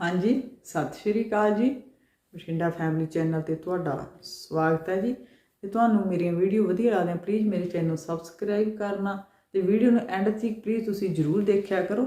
ਹਾਂਜੀ, ਸਤਿ ਸ਼੍ਰੀ ਅਕਾਲ ਜੀ। ਬਠਿੰਡਾ ਫੈਮਿਲੀ ਚੈਨਲ ਤੇ ਤੁਹਾਡਾ ਸਵਾਗਤ ਹੈ ਜੀ। ਤੇ ਤੁਹਾਨੂੰ ਮੇਰੀਆਂ ਵੀਡੀਓ ਵਧੀਆ ਲੱਗਦੀਆਂ ਪਲੀਜ਼ ਮੇਰੇ ਚੈਨਲ ਨੂੰ ਸਬਸਕ੍ਰਾਈਬ ਕਰਨਾ। ਤੇ ਵੀਡੀਓ ਨੂੰ ਐਂਡ ਤੱਕ ਪਲੀਜ਼ ਤੁਸੀਂ ਜਰੂਰ ਦੇਖਿਆ ਕਰੋ।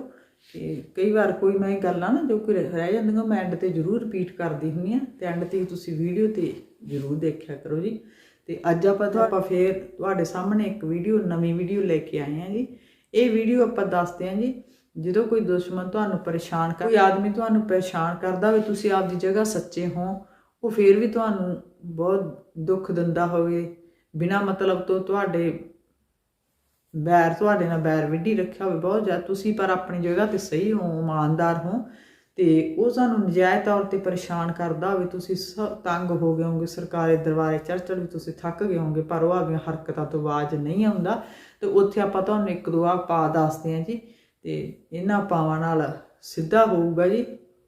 ਤੇ ਕਈ ਵਾਰ ਕੋਈ ਮੈਂ ਗੱਲਾਂ ਨਾ ਜੋ ਕਿ ਰਹਿ ਜਾਂਦੀਆਂ, ਮੈਂ ਐਂਡ ਤੇ ਜਰੂਰ ਰਿਪੀਟ ਕਰਦੀ ਹੁੰਦੀ ਆ ਤੇ ਐਂਡ ਤੇ ਤੁਸੀਂ ਵੀਡੀਓ ਤੇ ਜਰੂਰ ਦੇਖਿਆ ਕਰੋ ਜੀ। ਤੇ ਅੱਜ ਆਪਾਂ ਤਾਂ ਆਪਾਂ ਫੇਰ ਤੁਹਾਡੇ ਸਾਹਮਣੇ ਇੱਕ ਵੀਡੀਓ, ਨਵੀਂ ਵੀਡੀਓ ਲੈ ਕੇ ਆਏ ਹਾਂ ਜੀ। ਇਹ ਵੀਡੀਓ ਆਪਾਂ ਦੱਸਦੇ ਹਾਂ ਜੀ। ਜਦੋਂ ਕੋਈ ਦੁਸ਼ਮਣ ਤੁਹਾਨੂੰ ਪਰੇਸ਼ਾਨ ਕਰ ਕੋਈ ਆਦਮੀ ਤੁਹਾਨੂੰ ਪਰੇਸ਼ਾਨ ਕਰਦਾ ਹੋਵੇ, ਤੁਸੀਂ ਆਪਦੀ ਜਗ੍ਹਾ ਸੱਚੇ ਹੋ, ਉਹ ਫੇਰ ਵੀ ਤੁਹਾਨੂੰ ਬਹੁਤ ਦੁੱਖ ਦਿੰਦਾ ਹੋਵੇ। ਬਿਨਾ ਮਤਲਬ ਤੋਂ ਤੁਹਾਡੇ ਬੈਰ ਤੁਹਾਡੇ ਨਾਲ ਬੈਰ ਵਿੱਢੀ ਰੱਖਿਆ ਹੋਵੇ ਬਹੁਤ ਜ਼ਿਆਦਾ। ਤੁਸੀਂ ਪਰ ਆਪਣੀ ਜਗ੍ਹਾ ਤੇ ਸਹੀ ਹੋ, ਇਮਾਨਦਾਰ ਹੋ ਤੇ ਉਹ ਸਾਨੂੰ ਨਜਾਇਜ਼ ਤੌਰ ਤੇ ਪਰੇਸ਼ਾਨ ਕਰਦਾ ਹੋਵੇ। ਤੁਸੀਂ ਸ- ਤੰਗ ਹੋ ਗਏ ਹੋਗੇ ਸਰਕਾਰੀ ਦਰਬਾਰੇ ਚੜ੍ਹ ਚੜ੍ਹ ਵੀ, ਤੁਸੀਂ ਥੱਕ ਗਏ ਹੋਗੇ ਪਰ ਉਹ ਆਪਣੀਆਂ ਹਰਕਤਾਂ ਤੋਂ ਬਾਅਦ ਨਹੀਂ ਆਉਂਦਾ। ਤੇ ਉੱਥੇ ਆਪਾਂ ਤੁਹਾਨੂੰ ਇੱਕ ਦੋ ਆ ਪਾ ਦੱਸਦੇ ਹਾਂ ਜੀ। ਤੇ ਇਹਨਾਂ ਪਾਵਾਂ ਨਾਲ ਸਿੱਧਾ ਹੋਊਗਾ ਜੀ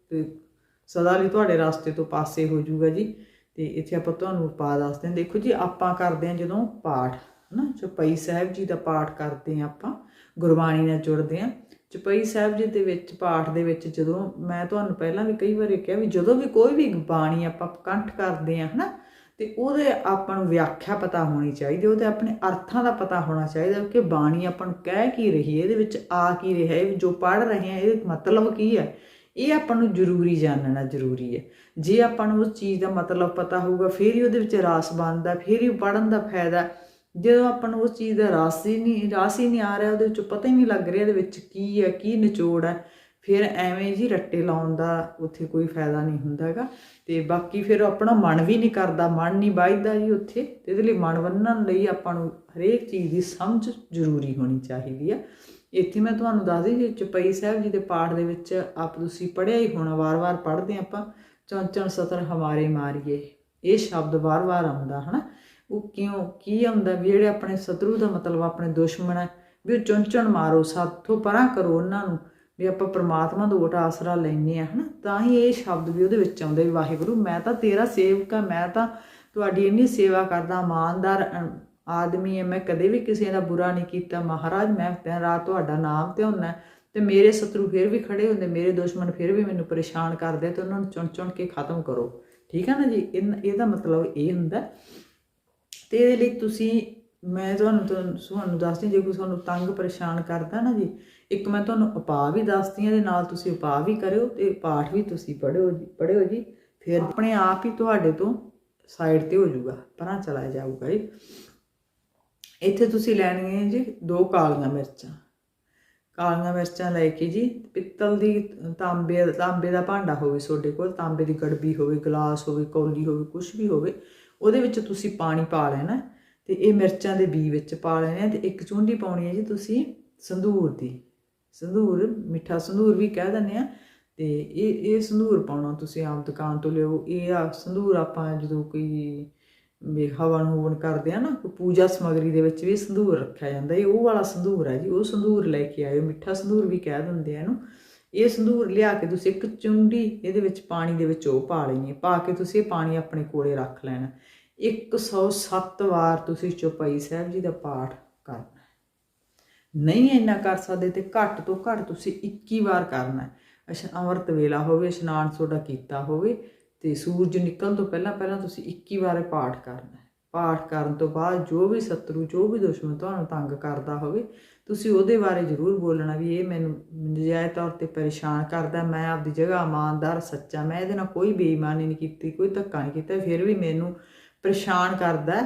ਤੇ ਸਦਾ ਲਈ ਤੁਹਾਡੇ ਰਸਤੇ ਤੋਂ ਪਾਸੇ ਹੋ ਜਾਊਗਾ ਜੀ। ਤੇ ਇੱਥੇ ਆਪਾਂ ਤੁਹਾਨੂੰ ਪਾ ਦੱਸਦੇ ਹਾਂ ਦੇਖੋ ਜੀ, ਆਪਾਂ ਕਰਦੇ ਹਾਂ ਜਦੋਂ ਪਾਠ, ਹਨਾ? ਚੁਪਈ ਸਾਹਿਬ ਜੀ ਦਾ ਪਾਠ ਕਰਦੇ ਹਾਂ ਆਪਾਂ। ਗੁਰਬਾਣੀ ਨਾਲ ਜੁੜਦੇ ਹਾਂ। ਚੁਪਈ ਸਾਹਿਬ ਜੀ ਦੇ ਵਿੱਚ, ਪਾਠ ਦੇ ਵਿੱਚ ਜਦੋਂ ਮੈਂ ਤੁਹਾਨੂੰ ਪਹਿਲਾਂ ਵੀ ਕਈ ਵਾਰੀ ਕਿਹਾ ਵੀ ਜਦੋਂ ਵੀ ਕੋਈ ਵੀ ਬਾਣੀ ਆਪਾਂ ਕੰਠ ਕਰਦੇ ਹਾਂ, ਹਨਾ? ਤੇ ਉਹਦੇ ਆਪਾਂ ਨੂੰ ਵਿਆਖਿਆ ਪਤਾ ਹੋਣੀ ਚਾਹੀਦੀ, ਉਹਦੇ ਆਪਣੇ ਅਰਥਾਂ ਦਾ ਪਤਾ ਹੋਣਾ ਚਾਹੀਦਾ ਕਿ ਬਾਣੀ ਆਪਾਂ ਨੂੰ ਕਹਿ ਕੀ ਰਹੀ ਹੈ, ਇਹਦੇ ਵਿੱਚ ਆ ਕੀ ਰਿਹਾ ਹੈ ਜੋ ਪੜ ਰਹੇ ਹਾਂ, ਇਹਦੇ ਮਤਲਬ ਕੀ ਹੈ? ਇਹ ਆਪਾਂ ਨੂੰ ਜ਼ਰੂਰੀ ਜਾਣਨਾ ਜ਼ਰੂਰੀ ਹੈ। ਜੇ ਆਪਾਂ ਨੂੰ ਉਸ ਚੀਜ਼ ਦਾ ਮਤਲਬ ਪਤਾ ਹੋਊਗਾ, ਫਿਰ ਹੀ ਉਹਦੇ ਵਿੱਚ ਰਾਸ ਬਣਦਾ, ਫਿਰ ਹੀ ਪੜਨ ਦਾ ਫਾਇਦਾ। ਜਦੋਂ ਆਪਾਂ ਨੂੰ ਉਸ ਚੀਜ਼ ਦਾ ਰਾਸ ਹੀ ਨਹੀਂ, ਰਾਸ ਹੀ ਨਹੀਂ ਆ ਰਿਹਾ, ਉਹਦੇ ਵਿੱਚ ਪਤਾ ਹੀ ਨਹੀਂ ਲੱਗ ਰਿਹਾ ਇਹਦੇ ਵਿੱਚ ਕੀ ਹੈ, ਕੀ ਨਿਚੋੜ ਹੈ। ਫਿਰ ਐਵੇਂ ਜੀ ਰੱਟੇ ਲਾਉਣ ਦਾ ਉੱਥੇ ਕੋਈ ਫਾਇਦਾ ਨਹੀਂ ਹੁੰਦਾ ਹੈਗਾ। ਤੇ ਬਾਕੀ ਫਿਰ ਆਪਣਾ ਮਨ ਵੀ ਨਹੀਂ ਕਰਦਾ, ਮਨ ਨਹੀਂ ਵੱਜਦਾ ਜੀ ਉੱਥੇ। ਤੇ ਇਹਦੇ ਲਈ ਮਨ ਬੰਨਣ ਲਈ ਆਪਾਂ ਨੂੰ ਹਰੇਕ ਚੀਜ਼ ਦੀ ਸਮਝ ਜ਼ਰੂਰੀ ਹੋਣੀ ਚਾਹੀਦੀ ਆ। ਇੱਥੇ ਮੈਂ ਤੁਹਾਨੂੰ ਦੱਸਦੀ ਜੀ ਚਪਈ ਸਾਹਿਬ ਜੀ ਦੇ ਪਾਠ ਦੇ ਵਿੱਚ ਆਪ ਤੁਸੀਂ ਪੜ੍ਹਿਆ ਹੀ ਹੋਣਾ, ਵਾਰ-ਵਾਰ ਪੜ੍ਹਦੇ ਆਪਾਂ ਚੌਂਚਣ ਸਤਰ ਹਮਾਰੇ ਮਾਰੀਏ। ਇਹ ਸ਼ਬਦ ਵਾਰ-ਵਾਰ ਆਉਂਦਾ, ਹਨਾ? ਉਹ ਕਿਉਂ, ਕੀ ਆਉਂਦਾ ਵੀ ਜਿਹੜੇ ਆਪਣੇ ਸ਼ਤਰੂ ਦਾ ਮਤਲਬ ਆਪਣੇ ਦੁਸ਼ਮਣ ਹੈ ਵੀ ਉਹ ਚੌਂਚਣ ਮਾਰੋ, ਸਾਥੋਂ ਪਰਾਂ ਕਰੋ ਉਹਨਾਂ ਨੂੰ। ਵੀ ਆਪਾਂ ਪ੍ਰਮਾਤਮਾ ਤੋਂ ਓਟ ਆਸਰਾ ਲੈਨੇ ਆ ਹਨਾ? ਤਾਂ ਹੀ ਇਹ ਸ਼ਬਦ ਵੀ ਉਹਦੇ ਵਿੱਚ ਆਉਂਦੇ ਵੀ ਵਾਹਿਗੁਰੂ, ਮੈਂ ਤਾਂ ਤੇਰਾ ਸੇਵਕ ਆ ਮੈਂ ਤਾਂ ਤੁਹਾਡੀ ਇੰਨੀ ਸੇਵਾ ਕਰਦਾ, ਇਮਾਨਦਾਰ ਆਦਮੀ ਹੈ, ਮੈਂ ਕਦੇ ਵੀ ਕਿਸੇ ਦਾ ਬੁਰਾ ਨਹੀਂ ਕੀਤਾ। ਮਹਾਰਾਜ, ਮੈਂ ਦਿਨ ਰਾਤ ਤੁਹਾਡਾ ਨਾਮ ਤੇ ਹੈ ਤੇ ਮੇਰੇ ਸ਼ਤਰੂ ਫਿਰ ਵੀ ਖੜੇ ਹੁੰਦੇ, ਮੇਰੇ ਦੁਸ਼ਮਣ ਫਿਰ ਵੀ ਮੈਨੂੰ ਪਰੇਸ਼ਾਨ ਕਰਦੇ ਤੇ ਉਹਨਾਂ ਨੂੰ ਚੁਣ ਚੁਣ ਕੇ ਖਤਮ ਕਰੋ। ਠੀਕ ਹੈ ਨਾ ਜੀ? ਇਹਦਾ ਮਤਲਬ ਇਹ ਹੁੰਦਾ। ਤੇ ਇਹਦੇ ਲਈ ਤੁਸੀਂ, ਮੈਂ ਤੁਹਾਨੂੰ ਤੁਹਾਨੂੰ ਦੱਸਦੀ ਜੇ ਕੋਈ ਤੁਹਾਨੂੰ ਤੰਗ ਪਰੇਸ਼ਾਨ ਕਰਦਾ ਨਾ ਜੀ ਇੱਕ ਮੈਂ ਤੁਹਾਨੂੰ ਉਪਾਅ ਵੀ ਦੱਸਦੀ ਹਾਂ ਦੇ ਨਾਲ ਤੁਸੀਂ ਉਪਾਅ ਵੀ ਕਰਿਓ ਤੇ ਪਾਠ ਵੀ ਤੁਸੀਂ ਪੜਿਓ ਜੀ ਪੜਿਓ ਜੀ। ਫਿਰ ਆਪਣੇ ਆਪ ਹੀ ਤੁਹਾਡੇ ਤੋਂ ਸਾਈਡ ਤੇ ਹੋ ਜਾਊਗਾ, ਪਰਾਂ ਚਲਾ ਜਾਊਗਾ ਜੀ ਇੱਥੇ ਤੁਸੀਂ ਲੈਣੀਆਂ ਜੀ ਦੋ ਕਾਲੀਆਂ ਮਿਰਚਾਂ। ਕਾਲੀਆਂ ਮਿਰਚਾਂ ਲੈ ਕੇ ਜੀ, ਪਿੱਤਲ ਦੀ ਤਾਂਬੇ ਤਾਂਬੇ ਦਾ ਭਾਂਡਾ ਹੋਵੇ ਤੁਹਾਡੇ ਕੋਲ, ਤਾਂਬੇ ਦੀ ਗੜਬੀ ਹੋਵੇ, ਗਲਾਸ ਹੋਵੇ, ਕੌਲੀ ਹੋਵੇ ਕੁਝ ਵੀ ਹੋਵੇ, ਉਹਦੇ ਵਿੱਚ ਤੁਸੀਂ ਪਾਣੀ ਪਾ ਲੈਣਾ ਤੇ ਇਹ ਮਿਰਚਾਂ ਦੇ ਬੀ ਵਿੱਚ ਪਾ ਲੈਣੇ ਆ ਤੇ ਇੱਕ ਚੁੰਡੀ ਪਾਉਣੀ ਹੈ ਜੀ ਤੁਸੀਂ ਸੰਧੂਰ ਦੀ। ਸੰਧੂਰ, ਮਿੱਠਾ ਸੰਧੂਰ ਵੀ ਕਹਿ ਦਿੰਦੇ ਆ ਤੇ ਇਹ ਇਹ ਸੰਧੂਰ ਪਾਉਣਾ ਤੁਸੀਂ ਆਪ ਦੁਕਾਨ ਤੋਂ ਲਿਓ। ਇਹ ਆ ਸੰਧੂਰ ਆਪਾਂ ਜਦੋਂ ਕੋਈ ਹਵਨ ਹੂਵਨ ਕਰਦੇ ਆ ਨਾ, ਕੋਈ ਪੂਜਾ ਸਮਗਰੀ ਦੇ ਵਿੱਚ ਵੀ ਸੰਧੂਰ ਰੱਖਿਆ ਜਾਂਦਾ। ਇਹ ਉਹ ਵਾਲਾ ਸੰਧੂਰ ਹੈ ਜੀ, ਉਹ ਸੰਧੂਰ ਲੈ ਕੇ ਆਇਓ। ਮਿੱਠਾ ਸੰਧੂਰ ਵੀ ਕਹਿ ਦਿੰਦੇ ਆ ਇਹਨੂੰ। ਇਹ ਸੰਧੂਰ ਲਿਆ ਕੇ ਤੁਸੀਂ ਇੱਕ ਚੁੰਡੀ ਇਹਦੇ ਵਿੱਚ ਪਾਣੀ ਦੇ ਵਿੱਚ ਉਹ ਪਾ ਲੈਣੀ ਹੈ। ਪਾ ਕੇ ਤੁਸੀਂ ਇਹ ਪਾਣੀ ਆਪਣੇ ਕੋਲੇ ਰੱਖ ਲੈਣਾ। 107 ਵਾਰ ਤੁਸੀਂ ਚੁਪਈ ਸਾਹਿਬ ਜੀ ਦਾ ਪਾਠ ਕਰ ਨਹੀਂ ਇੰਨਾ ਕਰ ਸਕਦੇ ਤੇ ਘੱਟ ਤੋਂ ਘੱਟ ਤੁਸੀਂ 21 ਵਾਰ ਕਰਨਾ ਹੈ। ਅੰਮ੍ਰਿਤ ਵੇਲਾ ਹੋਵੇ, ਇਸ਼ਨਾਨ ਤੁਹਾਡਾ ਕੀਤਾ ਹੋਵੇ ਤੇ ਸੂਰਜ ਨਿਕਲਣ ਤੋਂ ਪਹਿਲਾਂ ਪਹਿਲਾਂ ਤੁਸੀਂ 21 ਵਾਰ ਪਾਠ ਕਰਨਾ ਪਾਠ ਕਰਨ ਤੋਂ ਬਾਅਦ ਜੋ ਵੀ ਸ਼ਤਰੂ ਜੋ ਵੀ ਦੁਸ਼ਮਣ ਤੁਹਾਨੂੰ ਤੰਗ ਕਰਦਾ ਹੋਵੇ, ਤੁਸੀਂ ਉਹਦੇ ਬਾਰੇ ਜ਼ਰੂਰ ਬੋਲਣਾ ਵੀ ਇਹ ਮੈਨੂੰ ਨਜਾਇਜ਼ ਤੌਰ ਤੇ ਪਰੇਸ਼ਾਨ ਕਰਦਾ, ਮੈਂ ਆਪਦੀ ਜਗ੍ਹਾ ਇਮਾਨਦਾਰ, ਸੱਚਾ, ਮੈਂ ਇਹਦੇ ਨਾਲ ਕੋਈ ਬੇਈਮਾਨੀ ਨਹੀਂ ਕੀਤੀ, ਕੋਈ ਧੱਕਾ ਨਹੀਂ ਕੀਤਾ, ਫਿਰ ਵੀ ਮੈਨੂੰ ਪਰੇਸ਼ਾਨ ਕਰਦਾ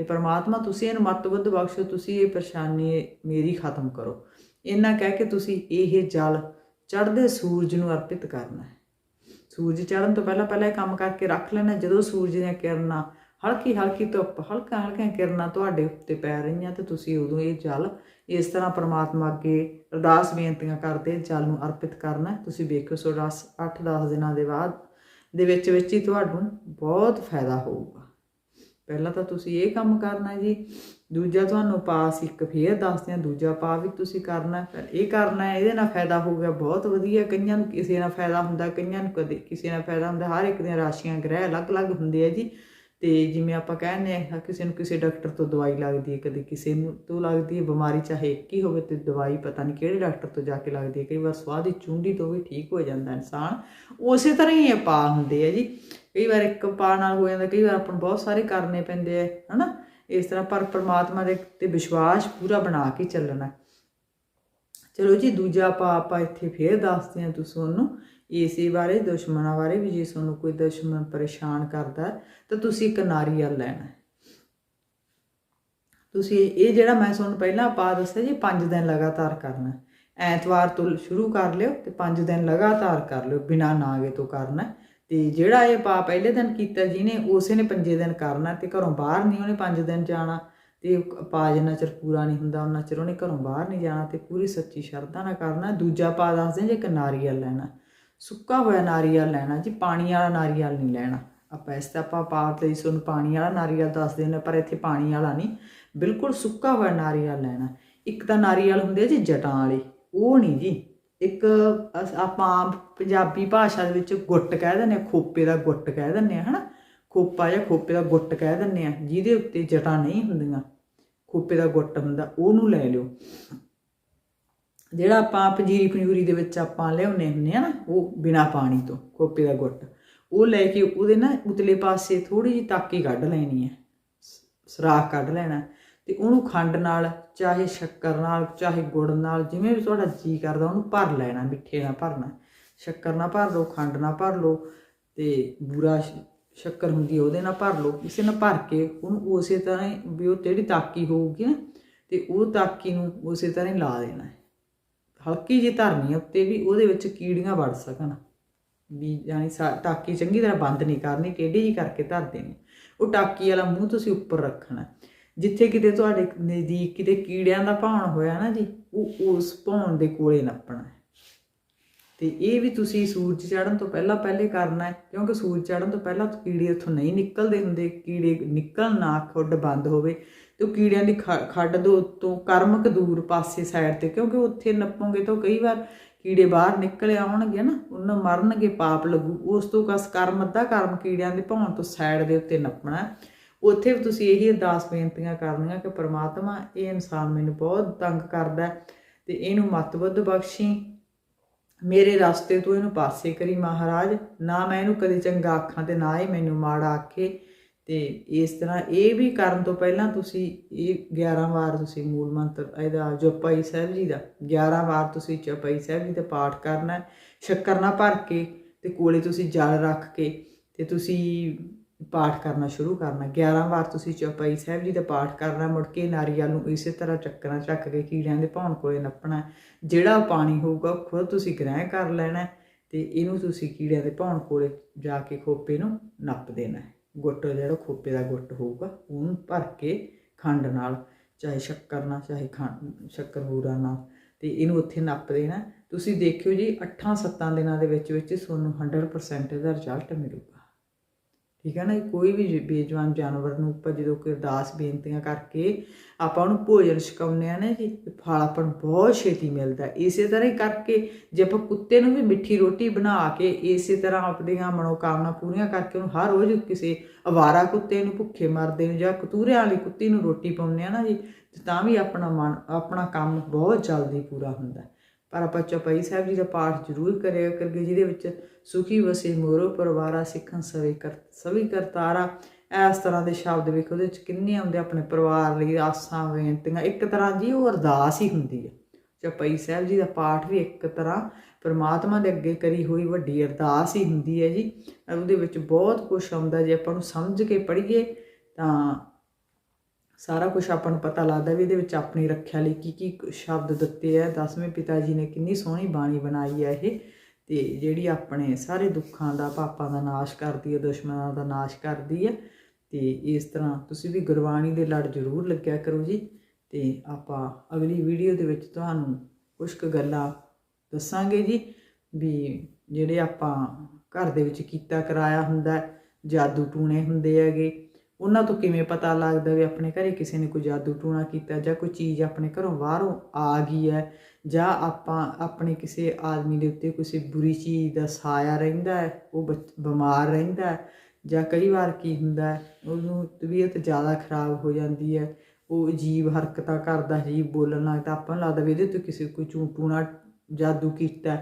ਤੇ ਪਰਮਾਤਮਾ ਤੁਸੀਂ ਇਹਨੂੰ ਮਤਬੁੱਧ ਬਖਸ਼ੋ, ਤੁਸੀਂ ਇਹ ਪਰੇਸ਼ਾਨੀ ਮੇਰੀ ਖਤਮ ਕਰੋ। ਇਹਨਾਂ ਕਹਿ ਕੇ ਤੁਸੀਂ ਇਹ ਜਲ ਚੜ੍ਹਦੇ ਸੂਰਜ ਨੂੰ ਅਰਪਿਤ ਕਰਨਾ ਹੈ। ਸੂਰਜ ਚੜ੍ਹਨ ਤੋਂ ਪਹਿਲਾਂ ਪਹਿਲਾਂ ਇਹ ਕੰਮ ਕਰਕੇ ਰੱਖ ਲੈਣਾ, ਜਦੋਂ ਸੂਰਜ ਦੀਆਂ ਕਿਰਨਾਂ ਹਲਕੀ ਹਲਕੀ ਧੁੱਪ ਹਲਕਾ ਹਲਕੀਆਂ ਕਿਰਨਾਂ ਤੁਹਾਡੇ ਉੱਤੇ ਪੈ ਰਹੀਆਂ ਤੇ ਤੁਸੀਂ ਉਦੋਂ ਇਹ ਜਲ ਇਸ ਤਰ੍ਹਾਂ ਪ੍ਰਮਾਤਮਾ ਅੱਗੇ ਅਰਦਾਸ ਬੇਨਤੀਆਂ ਕਰਦੇ, ਜਲ ਨੂੰ ਅਰਪਿਤ ਕਰਨਾ ਤੁਸੀਂ ਵੇਖੋ ਸੋ 8-10 ਦਿਨਾਂ ਦੇ ਬਾਅਦ ਦੇ ਵਿੱਚ ਵਿੱਚ ਹੀ ਤੁਹਾਨੂੰ ਬਹੁਤ ਫਾਇਦਾ ਹੋਊਗਾ। ਪਹਿਲਾਂ ਤਾਂ ਤੁਸੀਂ ਇਹ ਕੰਮ ਕਰਨਾ ਜੀ, ਦੂਜਾ ਤੁਹਾਨੂੰ ਪਾਸ ਇੱਕ ਫੇਰ ਦੱਸਦੇ ਆ, ਦੂਜਾ ਪਾ ਵੀ ਤੁਸੀਂ ਕਰਨਾ, ਫਿਰ ਇਹ ਕਰਨਾ ਹੈ ਇਹਦੇ ਨਾਲ ਫਾਇਦਾ ਹੋਊਗਾ ਬਹੁਤ ਵਧੀਆ, ਕਈਆਂ ਨੂੰ ਕਿਸੇ ਨਾਲ ਫਾਇਦਾ ਹੁੰਦਾ, ਕਈਆਂ ਨੂੰ ਕਦੇ ਕਿਸੇ ਨਾਲ ਫਾਇਦਾ ਹੁੰਦਾ, ਹਰ ਇੱਕ ਦੀਆਂ ਰਾਸ਼ੀਆਂ ਗ੍ਰਹਿ ਅਲੱਗ-ਅਲੱਗ ਹੁੰਦੇ ਆ ਜੀ, ਤੇ ਜਿਵੇਂ ਆਪਾਂ ਕਹਿੰਦੇ ਆ, ਕਿਸੇ ਨੂੰ ਕਿਸੇ ਡਾਕਟਰ ਤੋਂ ਦਵਾਈ ਲੱਗਦੀ ਹੈ, ਕਦੇ ਕਿਸੇ ਨੂੰ ਤੋਂ ਲੱਗਦੀ ਹੈ, ਬਿਮਾਰੀ ਚਾਹੇ ਇੱਕ ਹੀ ਹੋਵੇ ਤੇ ਦਵਾਈ ਪਤਾ ਨਹੀਂ ਕਿਹੜੇ ਡਾਕਟਰ ਤੋਂ ਜਾ ਕੇ ਲੱਗਦੀ ਹੈ, ਕਈ ਵਾਰ ਸਵਾਹ ਦੀ ਚੁੰਡੀ ਤੋਂ ਵੀ ਠੀਕ ਹੋ ਜਾਂਦਾ ਇਨਸਾਨ, ਉਸੇ ਤਰ੍ਹਾਂ ਹੀ ਇਹ ਪਾ ਹੁੰਦੇ ਆ ਜੀ। ਕਈ ਵਾਰ ਇੱਕ ਪਾ ਨਾਲ ਹੋ ਜਾਂਦਾ, ਕਈ ਵਾਰ ਆਪਾਂ ਨੂੰ ਬਹੁਤ ਸਾਰੇ ਕਰਨੇ ਪੈਂਦੇ ਆ, ਹਨਾ? ਇਸ ਤਰ੍ਹਾਂ ਪਰ ਪ੍ਰਮਾਤਮਾ ਦੇ ਤੇ ਵਿਸ਼ਵਾਸ ਪੂਰਾ ਬਣਾ ਕੇ ਚੱਲਣਾ। ਚਲੋ ਜੀ, ਦੂਜਾ ਪਾ ਆਪਾਂ ਇੱਥੇ ਫੇਰ ਦੱਸਦੇ ਹਾਂ ਤੁਸੀਂ ਉਹਨੂੰ। ਇਸੇ ਬਾਰੇ, ਦੁਸ਼ਮਣਾਂ ਬਾਰੇ ਵੀ ਜੇ ਤੁਹਾਨੂੰ ਕੋਈ ਦੁਸ਼ਮਣ ਪਰੇਸ਼ਾਨ ਕਰਦਾ, ਤਾਂ ਤੁਸੀਂ ਇੱਕ ਨਾਰੀਅਲ ਲੈਣਾ। ਤੁਸੀਂ ਇਹ ਜਿਹੜਾ ਮੈਂ ਤੁਹਾਨੂੰ ਪਹਿਲਾਂ ਪਾ ਦੱਸਿਆ ਜੀ 5 ਦਿਨ ਲਗਾਤਾਰ ਕਰਨਾ। ਐਤਵਾਰ ਤੋਂ ਸ਼ੁਰੂ ਕਰ ਲਿਓ ਤੇ 5 ਦਿਨ ਲਗਾਤਾਰ ਕਰ ਲਿਓ, ਬਿਨਾ ਨਾਗੇ ਤੋਂ ਕਰਨਾ। ਤੇ ਜਿਹੜਾ ਇਹ ਪਾ ਪਹਿਲੇ ਦਿਨ ਕੀਤਾ ਜਿਹਨੇ, ਉਸੇ ਨੇ ਪੰਜੇ ਦਿਨ ਕਰਨਾ ਤੇ ਘਰੋਂ ਬਾਹਰ ਨਹੀਂ ਉਹਨੇ ਪੰਜ ਦਿਨ ਜਾਣਾ ਤੇ ਉਹ ਪਾ ਜਿੰਨਾ ਚਿਰ ਪੂਰਾ ਨਹੀਂ ਹੁੰਦਾ, ਉਹਨਾਂ ਚਿਰ ਉਹਨੇ ਘਰੋਂ ਬਾਹਰ ਨਹੀਂ ਜਾਣਾ ਤੇ ਪੂਰੀ ਸੱਚੀ ਸ਼ਰਧਾ ਨਾਲ ਕਰਨਾ। ਦੂਜਾ ਪਾ ਦੱਸਦੇ ਜੇ ਇੱਕ ਨਾਰੀਅਲ ਲੈਣਾ। ਸੁੱਕਾ ਹੋਇਆ ਨਾਰੀਅਲ ਲੈਣਾ ਜੀ, ਪਾਣੀ ਵਾਲਾ ਨਾਰੀਅਲ ਨਹੀਂ ਲੈਣਾ। ਆਪਾਂ ਇਸ ਤੇ ਆਪਾਂ ਪਾਪ ਲਈ ਤੁਹਾਨੂੰ ਪਾਣੀ ਵਾਲਾ ਨਾਰੀਅਲ ਦੱਸਦੇ ਨੇ ਪਰ ਇੱਥੇ ਪਾਣੀ ਵਾਲਾ ਨਹੀਂ। ਬਿਲਕੁਲ ਸੁੱਕਾ ਹੋਇਆ ਨਾਰੀਅਲ ਲੈਣਾ। ਇੱਕ ਤਾਂ ਨਾਰੀਅਲ ਹੁੰਦੇ ਆ ਜੀ ਜਟਾਂ ਵਾਲੇ, ਉਹ ਨਹੀਂ ਜੀ। ਇੱਕ ਅਸ- ਆਪਾਂ ਪੰਜਾਬੀ ਭਾਸ਼ਾ ਦੇ ਵਿੱਚ ਗੁੱਟ ਕਹਿ ਦਿੰਦੇ ਆ ਖੋਪੇ ਦਾ ਗੁੱਟ ਕਹਿ ਦਿੰਦੇ ਆ ਹਨਾ? ਖੋਪਾ ਜਾਂ ਖੋਪੇ ਦਾ ਗੁੱਟ ਕਹਿ ਦਿੰਦੇ ਆ ਜਿਹਦੇ ਉੱਤੇ ਜਟਾਂ ਨਹੀਂ ਹੁੰਦੀਆਂ, ਖੋਪੇ ਦਾ ਗੁੱਟ ਹੁੰਦਾ, ਉਹਨੂੰ ਲੈ ਲਿਓ। ਜਿਹੜਾ ਆਪਾਂ ਪੰਜੀਰੀ ਪੰਜੂਰੀ ਦੇ ਵਿੱਚ ਆਪਾਂ ਲਿਆਉਂਦੇ ਹੁੰਦੇ ਆ ਨਾ, ਉਹ ਬਿਨਾ ਪਾਣੀ ਤੋਂ, ਖੋਪੇ ਦਾ ਗੁੱਟ, ਉਹ ਲੈ ਕੇ ਉਹਦੇ ਨਾ ਉਤਲੇ ਪਾਸੇ ਥੋੜੀ ਜਿਹੀ ਤਾਕੀ ਕੱਢ ਲੈਣੀ ਹੈ, ਸ- ਸਰਾਖ ਕੱਢ ਲੈਣਾ। ਤੇ ਉਹਨੂੰ ਖੰਡ ਨਾਲ, ਚਾਹੇ ਸ਼ੱਕਰ ਨਾਲ, ਚਾਹੇ ਗੁੜ ਨਾਲ, ਜਿਵੇਂ ਵੀ ਤੁਹਾਡਾ ਜੀ ਕਰਦਾ, ਉਹਨੂੰ ਭਰ ਲੈਣਾ, ਮਿੱਠੇ ਨਾਲ ਭਰਨਾ। ਸ਼ੱਕਰ ਨਾਲ ਭਰ ਲਓ, ਖੰਡ ਨਾਲ ਭਰ ਲਓ, ਤੇ ਬੂਰਾ ਸ਼ੱਕਰ ਹੁੰਦੀ ਹੈ, ਉਹਦੇ ਨਾਲ ਭਰ ਲਓ। ਕਿਸੇ ਨਾਲ ਭਰ ਕੇ ਉਹਨੂੰ ਉਸੇ ਤਰ੍ਹਾਂ ਹੀ ਵੀ ਉਹ ਜਿਹੜੀ ਤਾਕੀ ਹੋਊਗੀ ਨਾ, ਤੇ ਉਹ ਤਾਕੀ ਨੂੰ ਉਸੇ ਤਰ੍ਹਾਂ ਹੀ ਲਾ ਦੇਣਾ ਹਲਕੀ ਜਿਹੀ ਧਰਨੀ ਆ ਉੱਤੇ ਵੀ ਉਹਦੇ ਵਿੱਚ ਕੀੜੀਆਂ ਵੜ ਸਕਣ। ਵੀ ਯਾਨੀ ਸਾ- ਟਾਕੀ ਚੰਗੀ ਤਰ੍ਹਾਂ ਬੰਦ ਨਹੀਂ ਕਰਨੀ, ਟੇਢੀ ਜੀ ਕਰਕੇ ਧਰ ਦੇਣੀ। ਉਹ ਟਾਕੀ ਵਾਲਾ ਮੂੰਹ ਤੁਸੀਂ ਉੱਪਰ ਰੱਖਣਾ। ਜਿੱਥੇ ਕਿਤੇ ਤੁਹਾਡੇ ਨਜ਼ਦੀਕ ਕਿਤੇ ਕੀੜਿਆਂ ਦਾ ਭਾਣ ਹੋਇਆ ਨਾ ਜੀ, ਉਹ ਉਸ ਭਾਣ ਦੇ ਕੋਲੇ ਨੱਪਣਾ ਹੈ। ਤੇ ਇਹ ਵੀ ਤੁਸੀਂ ਸੂਰਜ ਚੜ੍ਹਨ ਤੋਂ ਪਹਿਲਾਂ ਪਹਿਲੇ ਕਰਨਾ ਹੈ, ਕਿਉਂਕਿ ਸੂਰਜ ਚੜ੍ਹਨ ਤੋਂ ਪਹਿਲਾਂ ਕੀੜੇ ਉੱਥੋਂ ਨਹੀਂ ਨਿਕਲਦੇ ਹੁੰਦੇ, ਕੀੜੇ ਨਿਕਲਣ ਨਾ ਖੁੱਡ ਬੰਦ ਹੋਵੇ ਤੇ ਉਹ ਕੀੜਿਆਂ ਦੀ ਖ- ਖੱਡ ਦੇ ਤੋਂ ਕਰਮਕ ਦੂਰ ਪਾਸੇ ਸਾਈਡ ਤੇ, ਕਿਉਂਕਿ ਉੱਥੇ ਨੱਪੋਗੇ ਤਾਂ ਕਈ ਵਾਰ ਕੀੜੇ ਬਾਹਰ ਨਿਕਲ ਆਉਣਗੇ ਨਾ, ਉਹਨਾਂ ਮਰਨਗੇ, ਪਾਪ ਲੱਗੂ, ਉਸ ਤੋਂ ਕਸ ਕਰਮ, ਅੱਧਾ ਕਰਮ ਕੀੜਿਆਂ ਦੇ ਭੌਣ ਤੋਂ ਸਾਈਡ ਦੇ ਉੱਤੇ ਨੱਪਣਾ ਉੱਥੇ ਵੀ ਤੁਸੀਂ ਇਹੀ ਅਰਦਾਸ ਬੇਨਤੀਆਂ ਕਰਨੀਆਂ ਕਿ ਪ੍ਰਮਾਤਮਾ ਇਹ ਇਨਸਾਨ ਮੈਨੂੰ ਬਹੁਤ ਤੰਗ ਕਰਦਾ ਹੈ ਤੇ ਇਹਨੂੰ ਮਤਬੁੱਧ ਬਖਸ਼ੀ। ਮੇਰੇ ਰਸਤੇ ਤੋਂ ਇਹਨੂੰ ਪਾਸੇ ਕਰੀ ਮਹਾਰਾਜ। ਨਾ ਮੈਂ ਇਹਨੂੰ ਕਦੇ ਚੰਗਾ ਆਖਾਂ ਤੇ ਨਾ ਹੀ ਮੈਨੂੰ ਮਾੜਾ ਆਖੇ। ਤੇ ਇਸ ਤਰ੍ਹਾਂ ਇਹ ਵੀ ਕਰਨ ਤੋਂ ਪਹਿਲਾਂ ਤੁਸੀਂ ਇਹ 11 ਵਾਰ ਤੁਸੀਂ ਮੂਲ ਮੰਤਰ, ਇਹਦਾ ਜਪਈ ਸਾਹਿਬ ਜੀ ਦਾ 11 ਵਾਰ ਤੁਸੀਂ ਜਪਈ ਸਾਹਿਬ ਜੀ ਦਾ ਪਾਠ ਕਰਨਾ ਸ਼ੱਕਰ ਨਾ ਭਰ ਕੇ ਤੇ ਕੋਲੇ ਤੁਸੀਂ ਜਲ ਰੱਖ ਕੇ ਤੇ ਤੁਸੀਂ ਪਾਠ ਕਰਨਾ ਸ਼ੁਰੂ ਕਰਨਾ। 11 ਵਾਰ ਤੁਸੀਂ ਚੌਪਈ ਸਾਹਿਬ ਜੀ ਦਾ ਪਾਠ ਕਰਨਾ, ਮੁੜ ਕੇ ਨਾਰੀਅਲ ਨੂੰ ਇਸੇ ਤਰ੍ਹਾਂ ਚੱਕਣਾ ਚੱਕ ਕੇ ਕੀੜਿਆਂ ਦੇ ਭੌਣ ਕੋਲੇ ਨੱਪਣਾ। ਜਿਹੜਾ ਪਾਣੀ ਹੋਊਗਾ, ਉਹ ਖੁਦ ਤੁਸੀਂ ਗ੍ਰਹਿ ਕਰ ਲੈਣਾ ਹੈ ਤੇ ਇਹਨੂੰ ਤੁਸੀਂ ਕੀੜਿਆਂ ਦੇ ਭੌਣ ਕੋਲੇ ਜਾ ਕੇ ਖੋਪੇ ਨੂੰ ਨੱਪ ਦੇਣਾ ਗੁੱਟ ਜਿਹੜਾ ਖੋਪੇ ਦਾ ਗੁੱਟ ਹੋਊਗਾ, ਉਹਨੂੰ ਭਰ ਕੇ ਖੰਡ ਨਾਲ, ਚਾਹੇ ਸ਼ੱਕਰ ਨਾਲ, ਚਾਹੇ ਖੰਡ, ਸ਼ੱਕਰ ਬੂਰਾ ਨਾਲ ਤੇ ਇਹਨੂੰ ਉੱਥੇ ਨੱਪ ਦੇਣਾ ਤੁਸੀਂ ਦੇਖਿਓ ਜੀ 8-7 ਦਿਨਾਂ ਦੇ ਵਿੱਚ ਵਿੱਚ ਤੁਹਾਨੂੰ 100% ਦਾ ਰਿਜ਼ਲਟ ਮਿਲੂਗਾ। ਠੀਕ ਹੈ ਨਾ ਜੀ? ਕੋਈ ਵੀ ਬੇਜਵਾਨ ਜਾਨਵਰ ਨੂੰ ਆਪਾਂ ਜਦੋਂ ਕੋਈ ਅਰਦਾਸ ਬੇਨਤੀਆਂ ਕਰਕੇ ਆਪਾਂ ਉਹਨੂੰ ਭੋਜਨ ਛਕਾਉਂਦੇ ਆ ਨਾ ਜੀ, ਤੇ ਫਲ ਆਪਾਂ ਨੂੰ ਬਹੁਤ ਛੇਤੀ ਮਿਲਦਾ ਇਸੇ ਤਰ੍ਹਾਂ ਹੀ ਕਰਕੇ ਜੇ ਆਪਾਂ ਕੁੱਤੇ ਨੂੰ ਵੀ ਮਿੱਠੀ ਰੋਟੀ ਬਣਾ ਕੇ ਇਸੇ ਤਰ੍ਹਾਂ ਆਪਣੀਆਂ ਮਨੋਕਾਮਨਾ ਪੂਰੀਆਂ ਕਰਕੇ ਉਹਨੂੰ ਹਰ ਰੋਜ਼ ਕਿਸੇ ਅਵਾਰਾ ਕੁੱਤੇ ਨੂੰ, ਭੁੱਖੇ ਮਰਦੇ ਨੂੰ ਜਾਂ ਕਤੂਰਿਆਂ ਵਾਲੀ ਕੁੱਤੀ ਨੂੰ ਰੋਟੀ ਪਾਉਂਦੇ ਆ ਨਾ ਜੀ, ਤਾਂ ਵੀ ਆਪਣਾ ਮਨ, ਆਪਣਾ ਕੰਮ ਬਹੁਤ ਜਲਦੀ ਪੂਰਾ ਹੁੰਦਾ ਪਰ ਆਪਾਂ ਚੌਪਈ ਸਾਹਿਬ ਜੀ ਦਾ ਪਾਠ ਜ਼ਰੂਰ ਕਰਿਆ ਕਰਕੇ ਜਿਹਦੇ ਵਿੱਚ ਸੁਖੀ ਵਸੇ ਮੋਰੋ ਪਰਿਵਾਰਾ ਸਿੱਖਣ ਸਵੇ ਕਰ, ਸਵੀ ਕਰਤਾਰਾ। ਇਸ ਤਰ੍ਹਾਂ ਦੇ ਸ਼ਬਦ ਵੇਖੋ, ਉਹਦੇ ਵਿੱਚ ਕਿੰਨੇ ਆਉਂਦੇ ਆਪਣੇ ਪਰਿਵਾਰ ਲਈ, ਆਸਾਂ, ਬੇਨਤੀਆਂ। ਇੱਕ ਤਰ੍ਹਾਂ ਜੀ ਉਹ ਅਰਦਾਸ ਹੀ ਹੁੰਦੀ ਹੈ ਚੌਪਈ ਸਾਹਿਬ ਜੀ ਦਾ ਪਾਠ ਵੀ ਇੱਕ ਤਰ੍ਹਾਂ ਪਰਮਾਤਮਾ ਦੇ ਅੱਗੇ ਕਰੀ ਹੋਈ ਵੱਡੀ ਅਰਦਾਸ ਹੀ ਹੁੰਦੀ ਹੈ ਜੀ। ਉਹਦੇ ਵਿੱਚ ਬਹੁਤ ਕੁਝ ਆਉਂਦਾ, ਜੇ ਆਪਾਂ ਨੂੰ ਸਮਝ ਕੇ ਪੜ੍ਹੀਏ ਤਾਂ ਸਾਰਾ ਕੁਝ ਆਪਾਂ ਨੂੰ ਪਤਾ ਲੱਗਦਾ ਵੀ ਇਹਦੇ ਵਿੱਚ ਆਪਣੀ ਰੱਖਿਆ ਲਈ ਕੀ ਕੀ ਸ਼ਬਦ ਦਿੱਤੇ ਆ। ਦਸਵੇਂ ਪਿਤਾ ਜੀ ਨੇ ਕਿੰਨੀ ਸੋਹਣੀ ਬਾਣੀ ਬਣਾਈ ਹੈ ਇਹ। ਤੇ ਜਿਹੜੀ ਆਪਣੇ ਸਾਰੇ ਦੁੱਖਾਂ ਦਾ, ਪਾਪਾਂ ਦਾ ਨਾਸ਼ ਕਰਦੀ ਹੈ ਦੁਸ਼ਮਣਾਂ ਦਾ ਨਾਸ਼ ਕਰਦੀ ਹੈ ਤੇ ਇਸ ਤਰ੍ਹਾਂ ਤੁਸੀਂ ਵੀ ਗੁਰਬਾਣੀ ਦੇ ਲੜ ਜ਼ਰੂਰ ਲੱਗਿਆ ਕਰੋ ਜੀ। ਤੇ ਆਪਾਂ ਅਗਲੀ ਵੀਡੀਓ ਦੇ ਵਿੱਚ ਤੁਹਾਨੂੰ ਕੁਝ ਕੁ ਗੱਲਾਂ ਦੱਸਾਂਗੇ ਜੀ, ਵੀ ਜਿਹੜੇ ਆਪਾਂ ਘਰ ਦੇ ਵਿੱਚ ਕੀਤਾ ਕਰਾਇਆ ਹੁੰਦਾ, ਜਾਦੂ ਟੂਣੇ ਹੁੰਦੇ ਹੈਗੇ ਉਹਨਾਂ ਤੋਂ ਕਿਵੇਂ ਪਤਾ ਲੱਗਦਾ ਵੀ ਆਪਣੇ ਘਰੇ ਕਿਸੇ ਨੇ ਕੋਈ ਜਾਦੂ ਟੂਣਾ ਕੀਤਾ ਜਾਂ ਕੋਈ ਚੀਜ਼ ਆਪਣੇ ਘਰੋਂ ਬਾਹਰੋਂ ਆ ਗਈ ਹੈ ਜਾਂ ਆਪਾਂ ਆਪਣੇ ਕਿਸੇ ਆਦਮੀ ਦੇ ਉੱਤੇ ਕਿਸੇ ਬੁਰੀ ਚੀਜ਼ ਦਾ ਸਾਇਆ ਰਹਿੰਦਾ ਹੈ, ਉਹ ਬਿਮਾਰ ਰਹਿੰਦਾ ਹੈ ਜਾਂ ਕਈ ਵਾਰ ਕੀ ਹੁੰਦਾ ਉਹਨੂੰ ਤਬੀਅਤ ਜ਼ਿਆਦਾ ਖਰਾਬ ਹੋ ਜਾਂਦੀ ਹੈ, ਉਹ ਅਜੀਬ ਹਰਕਤਾਂ ਕਰਦਾ, ਅਜੀਬ ਬੋਲਣ ਲੱਗਦਾ ਆਪਾਂ ਨੂੰ ਲੱਗਦਾ ਵੀ ਇਹਦੇ ਉੱਤੇ ਕਿਸੇ ਕੋਈ ਚੂਟੂਣਾ ਜਾਦੂ ਕੀਤਾ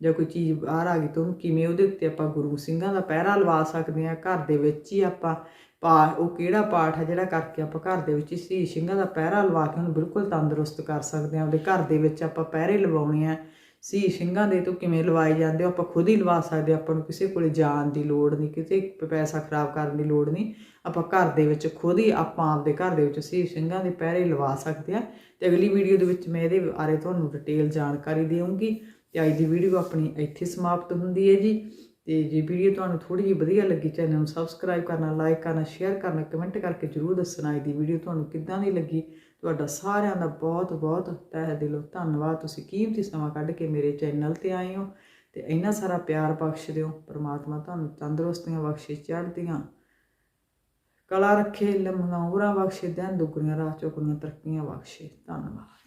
ਜਾਂ ਕੋਈ ਚੀਜ਼ ਬਾਹਰ ਆ ਗਈ ਤਾਂ ਉਹਨੂੰ ਕਿਵੇਂ ਉਹਦੇ ਉੱਤੇ ਆਪਾਂ ਗੁਰੂ ਸਿੰਘਾਂ ਦਾ ਪਹਿਰਾ ਲਵਾ ਸਕਦੇ ਹਾਂ, ਘਰ ਦੇ ਵਿੱਚ ਹੀ ਆਪਾਂ ਪਾ ਉਹ ਕਿਹੜਾ ਪਾਠ ਹੈ ਜਿਹੜਾ ਕਰਕੇ ਆਪਾਂ ਘਰ ਦੇ ਵਿੱਚ ਹੀ ਸਿੰਘਾਂ ਦਾ ਪਹਿਰਾ ਲਵਾ ਕੇ ਉਹਨੂੰ ਬਿਲਕੁਲ ਤੰਦਰੁਸਤ ਕਰ ਸਕਦੇ ਹਾਂ। ਉਹਦੇ ਘਰ ਦੇ ਵਿੱਚ ਆਪਾਂ ਪਹਿਰੇ ਲਵਾਉਣੇ ਆ। ਸ਼ਹੀਦ ਸਿੰਘਾਂ ਦੇ ਤੋਂ ਕਿਵੇਂ ਲਵਾਏ ਜਾਂਦੇ ਆ, ਆਪਾਂ ਖੁਦ ਹੀ ਲਵਾ ਸਕਦੇ ਆਪਾਂ ਨੂੰ ਕਿਸੇ ਕੋਲੇ ਜਾਣ ਦੀ ਲੋੜ ਨਹੀਂ ਕਿਸੇ ਪੈਸਾ ਖਰਾਬ ਕਰਨ ਦੀ ਲੋੜ ਨਹੀਂ। ਆਪਾਂ ਘਰ ਦੇ ਵਿੱਚ ਖੁਦ ਹੀ ਆਪਾਂ ਆਪਦੇ ਘਰ ਦੇ ਵਿੱਚ ਸ਼ਹੀਦ ਸਿੰਘਾਂ ਦੇ ਪਹਿਰੇ ਲਵਾ ਸਕਦੇ ਆ। ਤੇ ਅਗਲੀ ਵੀਡੀਓ ਦੇ ਵਿੱਚ ਮੈਂ ਇਹਦੇ ਬਾਰੇ ਤੁਹਾਨੂੰ ਡਿਟੇਲ ਜਾਣਕਾਰੀ ਦੇਵਾਂਗੀ ਤੇ ਅੱਜ ਦੀ ਵੀਡੀਓ ਆਪਣੀ ਇੱਥੇ ਸਮਾਪਤ ਹੁੰਦੀ ਹੈ ਜੀ। ਤੇ ਜੇ ਵੀਡੀਓ ਤੁਹਾਨੂੰ ਥੋੜੀ ਜਿਹੀ ਵਧੀਆ ਲੱਗੀ, ਚੈਨਲ ਨੂੰ ਸਬਸਕ੍ਰਾਈਬ ਕਰਨਾ ਲਾਈਕ ਕਰਨਾ ਸ਼ੇਅਰ ਕਰਨਾ ਕਮੈਂਟ ਕਰਕੇ ਜਰੂਰ ਦੱਸਣਾ ਇਹਦੀ ਵੀਡੀਓ ਤੁਹਾਨੂੰ ਕਿੱਦਾਂ ਦੀ ਲੱਗੀ। ਤੁਹਾਡਾ ਸਾਰਿਆਂ ਦਾ ਬਹੁਤ ਬਹੁਤ ਤਹਿ ਦਿਲੋਂ ਧੰਨਵਾਦ। ਤੁਸੀਂ ਕੀਮਤੀ ਸਮਾਂ ਕੱਢ ਕੇ ਮੇਰੇ ਚੈਨਲ ਤੇ ਆਏ ਹੋ ਤੇ ਇੰਨਾ ਸਾਰਾ ਪਿਆਰ ਬਖਸ਼ ਦਿਓ। ਪ੍ਰਮਾਤਮਾ ਤੁਹਾਨੂੰ ਤੰਦਰੁਸਤੀਆਂ ਬਖਸ਼ੇ, ਚੜ੍ਹਦੀਆਂ ਕਲਾ ਰੱਖੇ ਲੰਮੀਆਂ ਉਮਰਾਂ ਬਖਸ਼ੇ, ਦਿਨ ਦੁੱਗਣੀਆਂ ਰਾਹ ਚੌਗਣੀਆਂ ਤਰੱਕੀਆਂ ਬਖਸ਼ੇ। ਧੰਨਵਾਦ।